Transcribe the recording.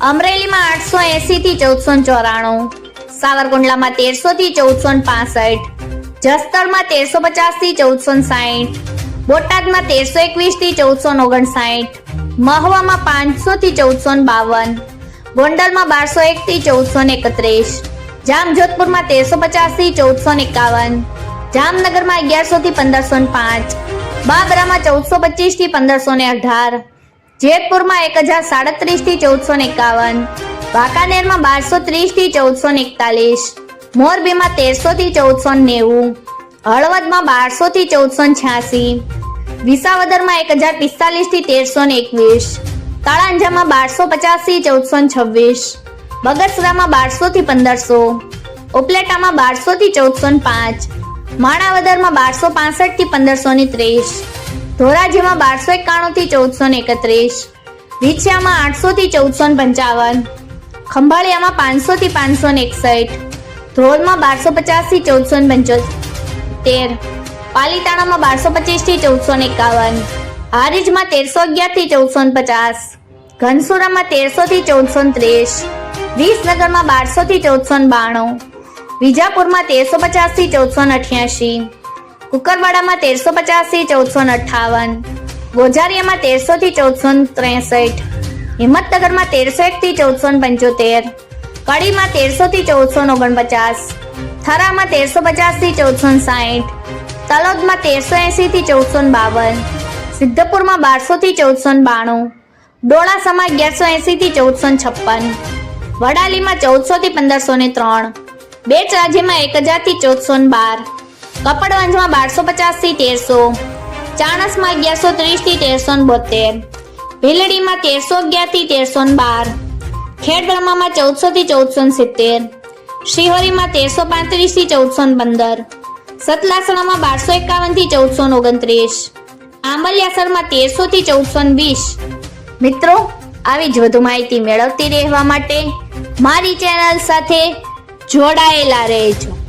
અમરેલીમાં આઠસો એસી થી ચૌદસો ચોરાણું, સાવરકુંડલામાં તેરસો થી ચૌદસો પાસઠ, જસદણમાં તેરસો પચાસથી ચૌદસો સાઠ બોટાદમાં તેરસો એકવીસથી ચૌદસો ઓગણસાઠ મહવામાં પાંચસો થી ચૌદસો બાવન, ગોંડલમાં બારસો એક થી ચૌદસો એકત્રીસ, જામજોધપુરમાં તેરસો પચાસથી ચૌદસો એકાવન, જામનગરમાં અગિયારસો થી પંદરસો પાંચ, બાબરામાં ચૌદસો પચીસથી પંદરસો અઢાર જેતપુરમાં એક હજાર સાડત્રીસથી ચૌદસો એકાવન. વાંકાનેરમાં બારસો ત્રીસથી ચૌદસો એકતાલીસ. મોરબીમાં તેરસો થી ચૌદસો નેવું. હળવદમાં બારસો થી ચૌદસો છ્યાસી. વિસાવદરમાં એક હજાર પિસ્તાલીસથી તેરસો એકવીસ. તળાંજામાં બારસો પચાસથી ચૌદસો છવ્વીસ. બગસરામાં બારસો થી પંદરસો. ઉપલેટામાં બારસો થી ચૌદસો પાંચ. માણાવદરમાં બારસો પાસઠથી પંદરસો ત્રીસ. ધોરાજીમાં બારસો એકાણું થી ચૌદસો ને એકત્રીસ. વિછિયામાં આઠસો થી ચૌદસો પંચાવન. ખંભાળિયામાં પાંચસો થી પાંચસો ને એકસઠ. ધ્રોલમાં બારસો પચાસથી ચૌદસો પંચોતેર. પાલીતાણામાં બારસો પચીસથી ચૌદસો ને એકાવન. હારીજમાં તેરસો અગિયારથી ચૌદસો પચાસ. ઘનસુરામાં તેરસો થી ચૌદસો ત્રીસ. વિસનગરમાં બારસો થી ચૌદસો બાણું. વિજાપુરમાં તેરસો પચાસથી ચૌદસો અઠ્યાસી. કુકરવાડામાં તેરસો પચાસથી ચૌદસો અઠાવન. ગોઝારિયામાં તેરસો થી ચૌદસો ત્રેસઠ. હિંમતનગરમાં તેરસો એક થી ચૌદસો પંચોતેર. કડીમાં તેરસો થી ચૌદસો ઓગણપચાસ. થરામાં તેરસો પચાસથી ચૌદસો સાઠ તલોદમાં તેરસો એસી થી ચૌદસો બાવન. સિદ્ધપુરમાં બારસો થી ચૌદસો બાણું. ડોળાસામાં અગિયારસો એસી થી ચૌદસો છપ્પન. વડાલીમાં ચૌદસો થી પંદરસો ને ત્રણ. બેચ રાજ્યમાં એક હજારથી ચૌદસો બાર. કપડવંજમાં બારસો પચાસથી તેરસો, ચાણસમાં અગિયારસો ત્રીસથી તેરસો બોતેર, ભીલડીમાં તેરસો અગિયારથી તેરસો બાર, ખેડબ્રહ્મામાં ચૌદસોથી ચૌદસો સિત્તેર શિહોરીમાં તેરસો પાંત્રીસથી ચૌદસો પંદર, સતલાસણામાં બારસો એકાવનથી ચૌદસો ઓગણત્રીસ, આંબલિયાસરમાં તેરસોથી ચૌદસો વીસ. મિત્રો, આવી જ વધુ માહિતી મેળવતી રહેવા માટે મારી ચેનલ સાથે જોડાયેલા રહેજો.